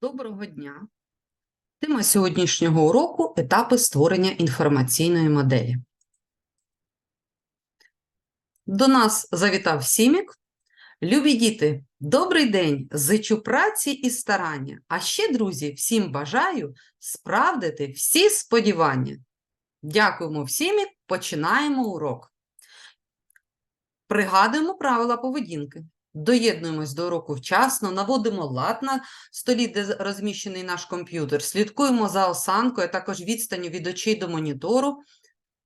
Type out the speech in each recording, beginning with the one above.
Доброго дня! Тема сьогоднішнього уроку етапи створення інформаційної моделі. До нас завітав Сімік. Любі діти, добрий день! Зичу праці і старання. А ще, друзі, всім бажаю справдити всі сподівання. Дякуємо всім і починаємо урок. Пригадуємо правила поведінки. Доєднуємось до уроку вчасно, наводимо лад на столі, де розміщений наш комп'ютер, слідкуємо за осанкою, а також відстанню від очей до монітору,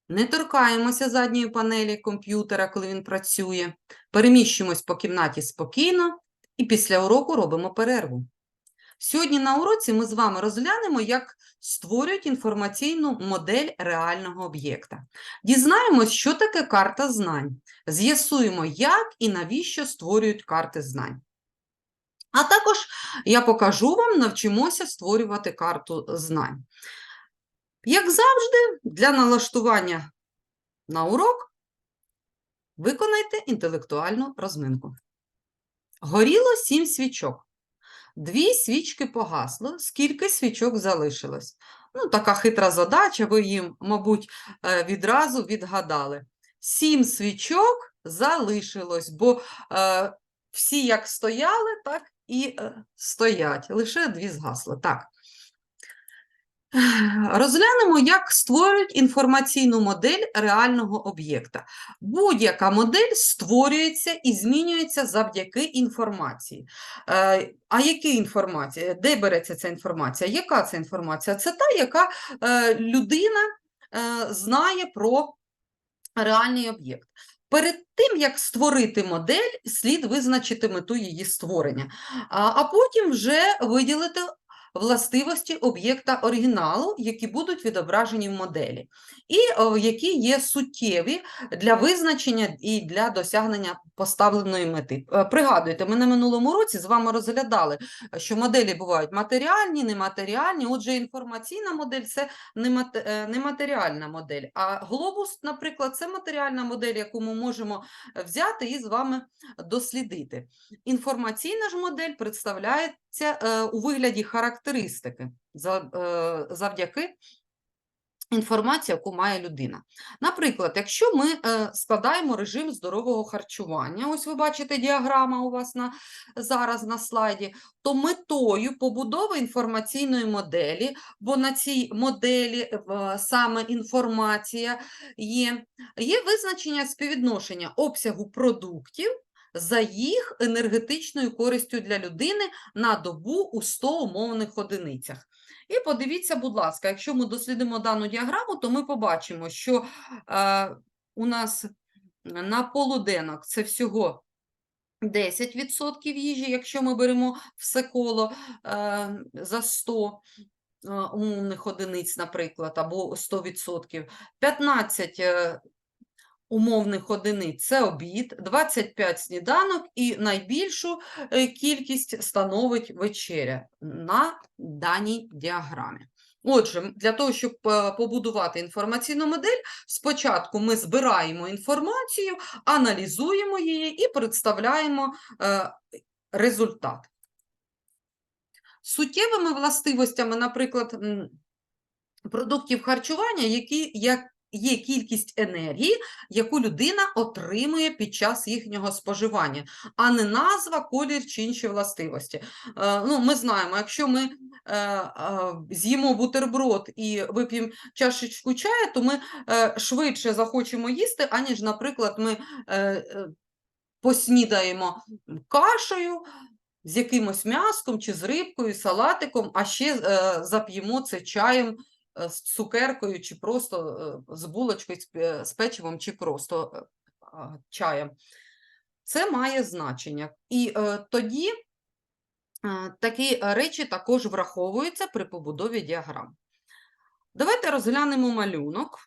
не торкаємося задньої панелі комп'ютера, коли він працює, переміщуємось по кімнаті спокійно і після уроку робимо перерву. Сьогодні на уроці ми з вами розглянемо, як створюють інформаційну модель реального об'єкта. Дізнаємось, що таке карта знань. З'ясуємо, як і навіщо створюють карти знань. А також я покажу вам, навчимося створювати карту знань. Як завжди, для налаштування на урок виконайте інтелектуальну розминку. Горіло сім свічок. Дві свічки погасли, скільки свічок залишилось. Ну, така хитра задача, ви їм, мабуть, е, відразу відгадали. Сім свічок залишилось, бо е, всі як стояли, так і е, стоять. Лише дві згасли. Так. Розглянемо, як створюють інформаційну модель реального об'єкта. Будь-яка модель створюється і змінюється завдяки інформації. Е, А яка інформація? Де береться ця інформація? Яка це інформація? Це та, яка е, людина е, знає про реальний об'єкт. Перед тим, як створити модель, слід визначити мету її створення, а потім вже виділити властивості об'єкта оригіналу, які будуть відображені в моделі, і які є суттєві для визначення і для досягнення поставленої мети. Е, Пригадуйте, ми на минулому році з вами розглядали, що моделі бувають матеріальні, нематеріальні. Отже, інформаційна модель це е, нематеріальна модель. А глобус, наприклад, це матеріальна модель, яку ми можемо взяти і з вами дослідити. Інформаційна ж модель представляється е, у вигляді характеристики е, завдяки інформації, яку має людина. Наприклад, якщо ми е, складаємо режим здорового харчування, ось ви бачите діаграма у вас на, зараз на слайді, то метою побудови інформаційної моделі, бо на цій моделі е, саме інформація є, є визначення співвідношення обсягу продуктів за їх енергетичною користю для людини на добу у 100 умовних одиницях. І подивіться, будь ласка, якщо ми дослідимо дану діаграму, то ми побачимо, що е, у нас на полуденок це всього 10% їжі, якщо ми беремо все коло е, за 100 е, умовних одиниць, наприклад, або 100%, 15 е, умовних одиниць це обід, 25 сніданок і найбільшу е, кількість становить вечеря на даній діаграмі. Отже, для того, щоб е, побудувати інформаційну модель, спочатку ми збираємо інформацію, аналізуємо її і представляємо е, результат. Суттєвими властивостями, наприклад, продуктів харчування, які як є кількість енергії, яку людина отримує під час їхнього споживання, а не назва, колір чи інші властивості. Е, ну, ми знаємо, якщо ми е, е, з'їмо бутерброд і вип'ємо чашечку чаю, то ми швидше захочемо їсти, аніж, наприклад, ми поснідаємо кашею, з якимось м'яском чи з рибкою, салатиком, а ще е, зап'ємо це чаєм з цукеркою, чи просто е, з булочкою, з печивом, чи просто е, чаєм. Це має значення. І е, тоді е, такі е, речі також враховуються при побудові діаграм. Давайте розглянемо малюнок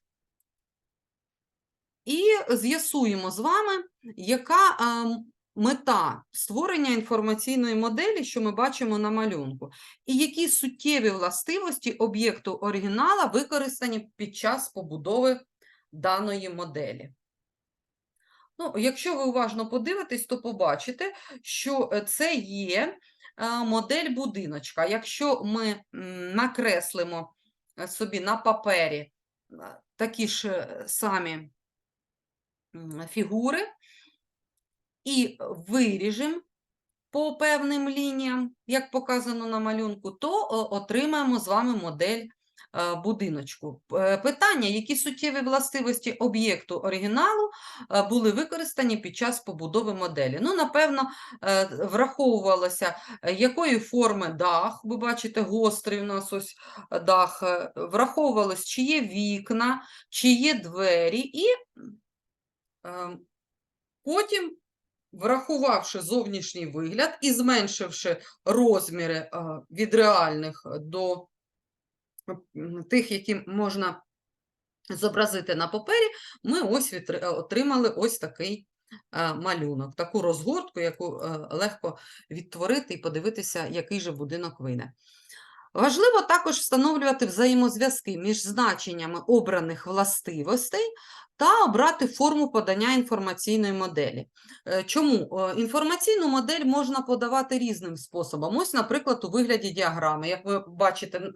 і з'ясуємо з вами, яка е, м- мета створення інформаційної моделі, що ми бачимо на малюнку, і які суттєві властивості об'єкту оригінала використані під час побудови даної моделі. Ну, якщо ви уважно подивитесь, то побачите, що е, це є е, модель будиночка. Якщо ми накреслимо е, собі на папері такі ж самі фігури і виріжемо по певним лініям, як показано на малюнку, то отримаємо з вами модель е, будиночку. Е, Питання, які суттєві властивості об'єкту оригіналу е, були використані під час побудови моделі. Ну, напевно, враховувалося, якої форми дах, ви бачите, гострий у нас ось дах, враховувалось, чи є вікна, чи є двері, і е, потім врахувавши зовнішній вигляд і зменшивши розміри е, від реальних до тих, які можна зобразити на папері, ми ось е, отримали ось такий е, малюнок, таку розгортку, яку е, легко відтворити і подивитися, який же будинок вийде. Важливо також встановлювати взаємозв'язки між значеннями обраних властивостей та обрати форму подання інформаційної моделі. Е, Чому? Е, Інформаційну модель можна подавати різним способом. Ось, наприклад, у вигляді діаграми. Як ви бачите е,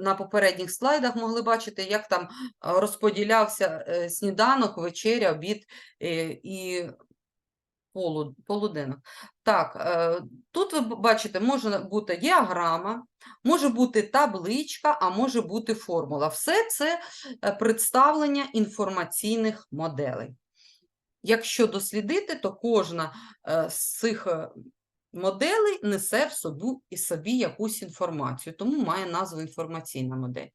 на попередніх слайдах, могли бачити, як там розподілявся сніданок, вечеря, обід і полуденок. Так, е, тут ви бачите, може бути діаграма, може бути табличка, а може бути формула. Все це е, представлення інформаційних моделей. Якщо дослідити, то кожна е, з цих моделей несе в собі, і собі якусь інформацію, тому має назву інформаційна модель.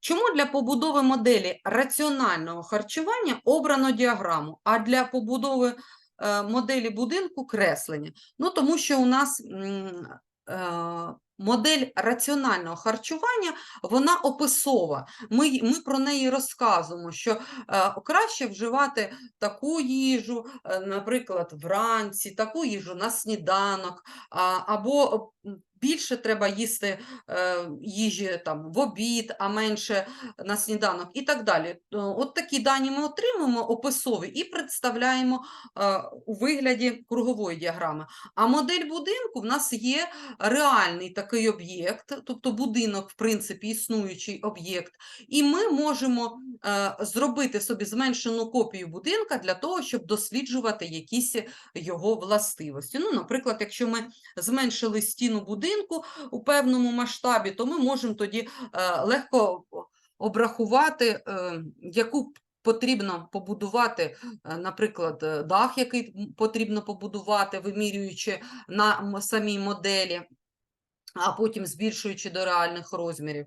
Чому для побудови моделі раціонального харчування обрано діаграму, а для побудови моделі будинку креслення? Ну, тому що у нас е, модель раціонального харчування, вона описова. Ми, ми про неї розказуємо, що е, краще вживати таку їжу, е, наприклад, вранці, таку їжу на сніданок, або більше треба їсти е, їжі там, в обід, а менше на сніданок і так далі. Е, От такі дані ми отримуємо описові і представляємо е, у вигляді кругової діаграми. А модель будинку в нас є реальний такий об'єкт, тобто будинок, в принципі, існуючий об'єкт, і ми можемо е, зробити собі зменшену копію будинка для того, щоб досліджувати якісь його властивості. Ну, наприклад, якщо ми зменшили стіну будинку у певному масштабі, то ми можемо тоді е, легко обрахувати, е, яку потрібно побудувати, е, наприклад, дах, який потрібно побудувати, вимірюючи на самій моделі, а потім збільшуючи до реальних розмірів.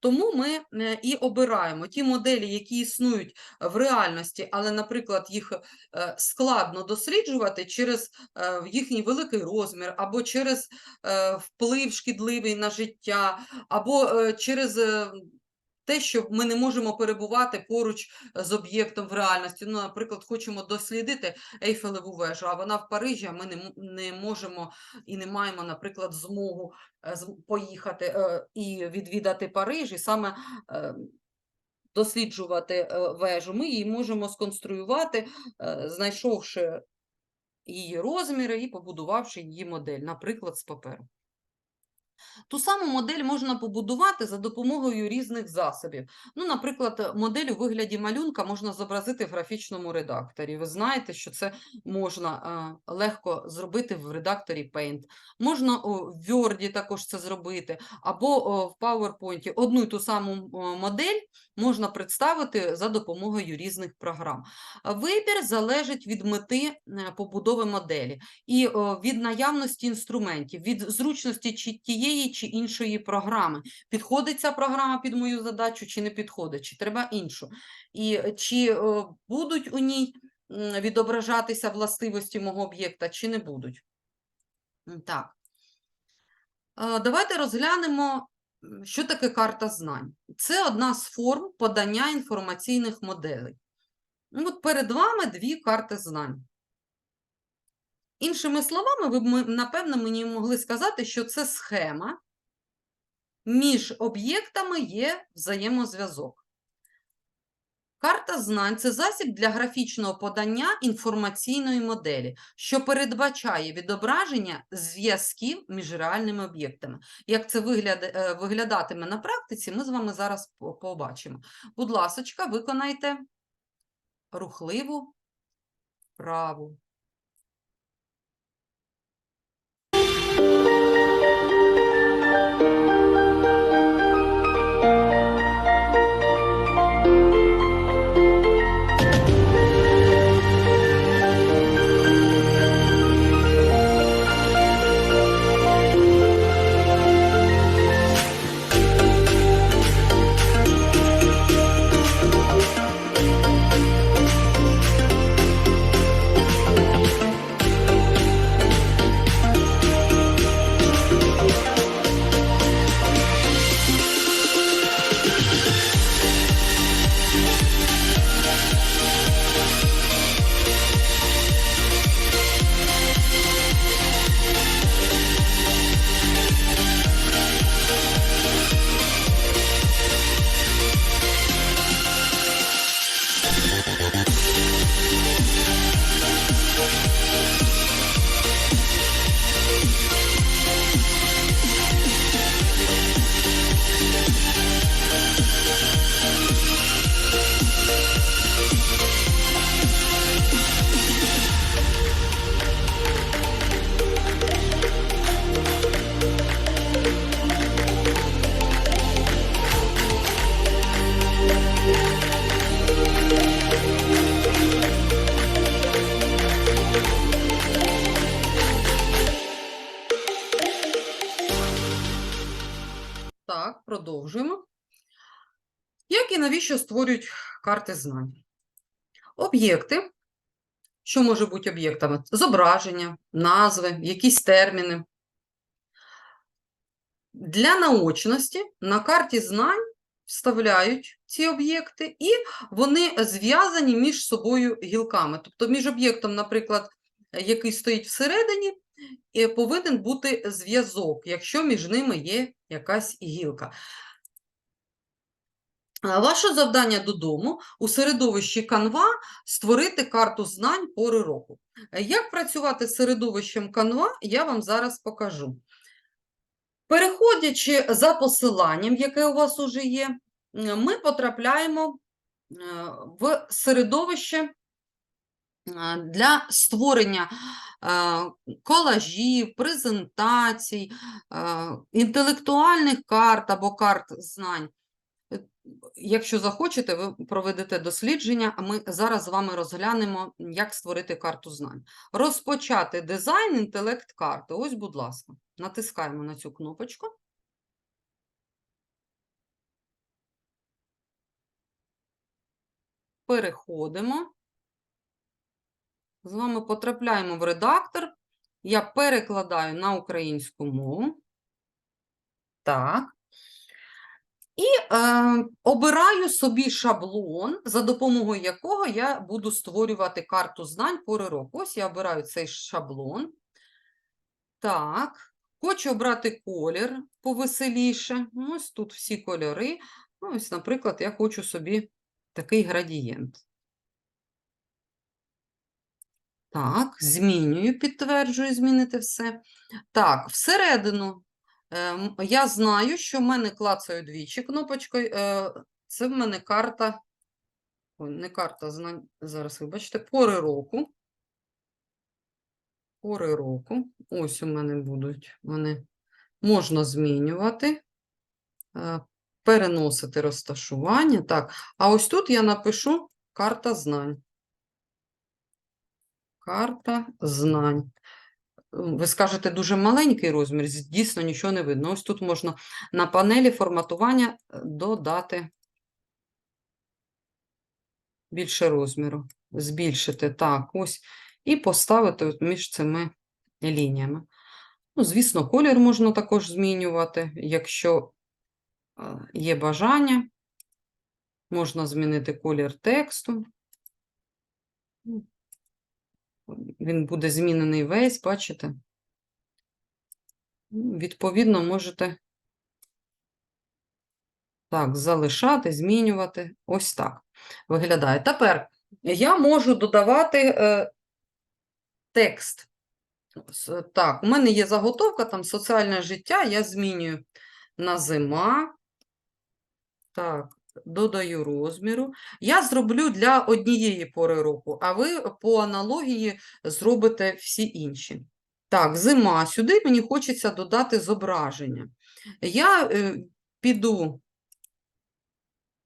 Тому ми е, і обираємо ті моделі, які існують в реальності, але, наприклад, їх е, складно досліджувати через е, їхній великий розмір, або через е, вплив шкідливий на життя, або е, через е, те, що ми не можемо перебувати поруч з об'єктом в реальності. Ну, наприклад, хочемо дослідити Ейфелеву вежу, а вона в Парижі, а ми не, не можемо і не маємо, наприклад, змогу е, поїхати е, і відвідати Париж, і саме е, досліджувати е, вежу. Ми її можемо сконструювати, е, знайшовши її розміри і побудувавши її модель, наприклад, з паперу. Ту саму модель можна побудувати за допомогою різних засобів. Ну, наприклад, модель у вигляді малюнка можна зобразити в графічному редакторі. Ви знаєте, що це можна е, легко зробити в редакторі Paint. Можна в Word також це зробити, або в PowerPoint. Одну й ту саму модель можна представити за допомогою різних програм. Вибір залежить від мети е, побудови моделі і від наявності інструментів, від зручності чи тієї чи іншої програми. Підходить ця програма під мою задачу, чи не підходить, чи треба іншу. І е, чи е, будуть у ній відображатися властивості мого об'єкта, чи не будуть. Так. Е, Давайте розглянемо, що таке карта знань. Це одна з форм подання інформаційних моделей. Ну, От перед вами дві карти знань. Іншими словами, ви б, напевно, мені могли сказати, що це схема, між об'єктами є взаємозв'язок. Карта знань це засіб для графічного подання інформаційної моделі, що передбачає відображення зв'язків між реальними об'єктами. Як це е, виглядатиме на практиці, ми з вами зараз побачимо. Будь ласочка, виконайте рухливу вправу. Продовжуємо. Як і навіщо створюють карти знань? Об'єкти, що може бути об'єктами? Зображення, назви, якісь терміни. Для наочності на карті знань вставляють ці об'єкти, і вони зв'язані між собою гілками. Тобто між об'єктом, наприклад, який стоїть всередині, повинен бути зв'язок, якщо між ними є якась гілка. Ваше завдання додому у середовищі Canva створити карту знань пори року. Е, Як працювати з середовищем Canva, я вам зараз покажу. Переходячи за посиланням, яке у вас уже є, ми потрапляємо е, в середовище е, для створення колажів, презентацій, інтелектуальних карт або карт знань. Якщо захочете, ви проведете дослідження, а ми зараз з вами розглянемо, як створити карту знань. Розпочати дизайн інтелект карти. Ось, будь ласка, натискаємо на цю кнопочку. Переходимо. З вами потрапляємо в редактор. Я перекладаю на українську мову. Так. І е, обираю собі шаблон, за допомогою якого я буду створювати карту знань пори року. Ось я обираю цей шаблон. Так, хочу обрати колір повеселіше. Ну, Ось тут всі кольори. Ну, ось, наприклад, я хочу собі такий градієнт. Так, змінюю, підтверджую, змінити все. Так, всередину Я знаю, що в мене клацаю двічі кнопочкою. е, Це в мене карта, не карта знань, зараз вибачте, пори року. Пори року. Ось у мене будуть. Вони можна змінювати, е, переносити розташування. Так, а ось тут я напишу карта знань. Карта знань. Ви скажете, дуже маленький розмір, дійсно нічого не видно. Ось тут можна на панелі форматування е, додати більше розміру, збільшити так, ось, і поставити між цими лініями. Ну, звісно, колір можна також змінювати, якщо е, є бажання. Можна змінити колір тексту. Він буде змінений весь, бачите? Ну, Відповідно, можете так, залишати, змінювати. Ось так. виглядає. Тепер я можу додавати е, текст. Так, у мене є заготовка, там соціальне життя, я змінюю на зима. Так, додаю розміру. Я зроблю для однієї пори року, а ви по аналогії зробите всі інші. Так, зима. Сюди мені хочеться додати зображення. Я е, піду,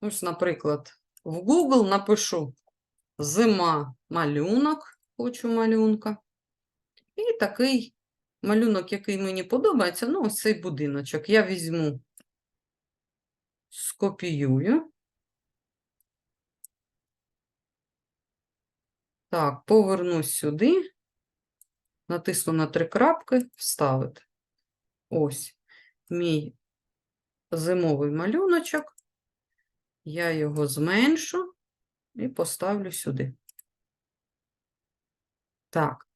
ось, наприклад, в Google напишу зима малюнок, хочу малюнка. І такий малюнок, який мені подобається, ну, ось цей будиночок. Я візьму, скопіюю. Так, повернусь сюди, натисну на три крапки, вставити. Ось мій зимовий малюночок. Я його зменшу і поставлю сюди. Так.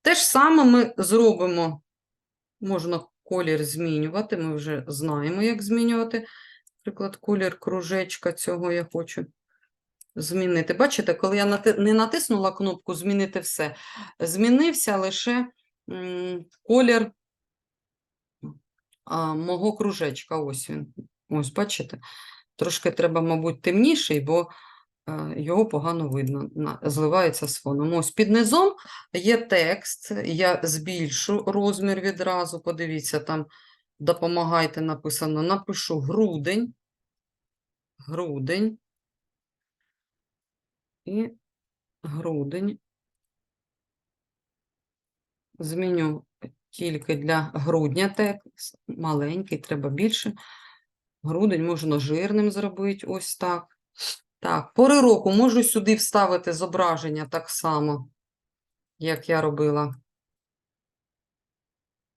Те ж саме ми зробимо, можна колір змінювати, ми вже знаємо, як змінювати. Наприклад, колір кружечка цього я хочу змінити. Бачите, коли я нати- не натиснула кнопку Змінити все, змінився лише колір а, мого кружечка. Ось він. Ось, бачите? Трошки треба, мабуть, темніший, бо е, його погано видно, зливається з фоном. Ось під низом є текст, я збільшу розмір відразу. Подивіться, там допомагайте написано. Напишу грудень. Грудень. І грудень. Зміню тільки для грудня текст. Маленький, треба більше. Грудень можна жирним зробити, ось так. Так, пори року можу сюди вставити зображення так само, як я робила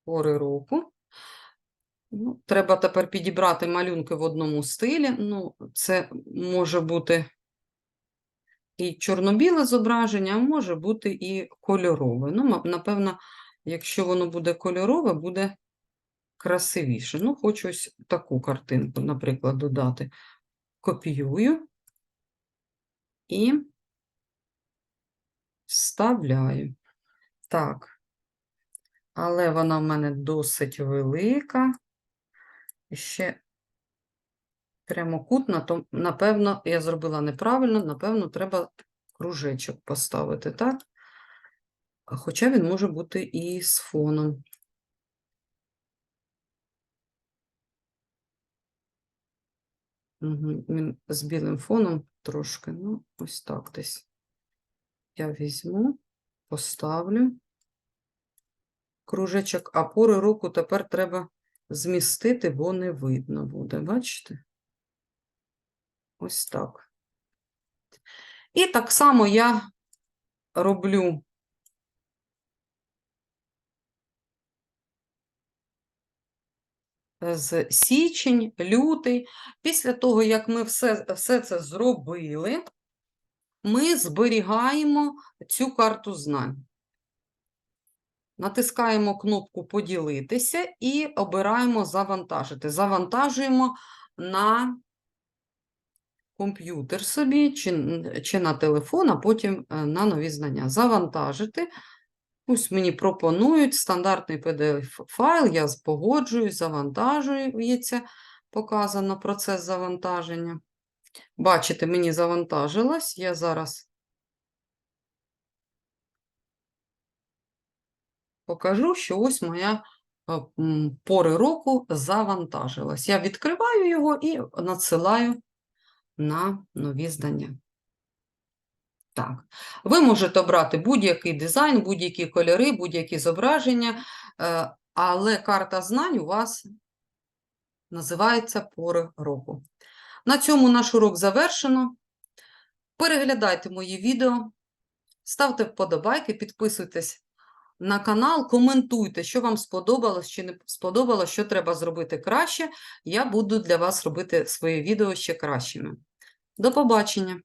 пори року. Ну, треба тепер підібрати малюнки в одному стилі. Ну, це може бути і чорно-біле зображення, а може бути і кольорове. Ну, напевно, якщо воно буде кольорове, буде красивіше. Ну, хочу ось таку картинку, наприклад, додати. Копіюю і вставляю. Так. Але вона в мене досить велика. Ще прямокутна, то, напевно, я зробила неправильно, напевно, треба кружечок поставити, так? Хоча він може бути і з фоном. Він з білим фоном трошки, ну, ось так десь. Я візьму, поставлю кружечок, а пори року тепер треба змістити, бо не видно буде, бачите? Ось так. І так само я роблю з січень, лютий. Після того, як ми все, все це зробили, ми зберігаємо цю карту знань. Натискаємо кнопку Поділитися і обираємо Завантажити. Завантажуємо на комп'ютер собі чи, чи на телефон, а потім е, на нові знання. Завантажити. Ось мені пропонують стандартний PDF-файл, я погоджуюсь, завантажується, показано процес завантаження. Бачите, мені завантажилось, я зараз покажу, що ось моя е, пори року завантажилась. Я відкриваю його і надсилаю на нові здання. Так, ви можете обрати будь-який дизайн, будь-які кольори, будь-які зображення, е, але карта знань у вас називається пори року. На цьому наш урок завершено. Переглядайте мої відео, ставте вподобайки, підписуйтесь на канал, коментуйте, що вам сподобалось чи не сподобалось, що треба зробити краще. Я буду для вас робити свої відео ще кращими. До побачення!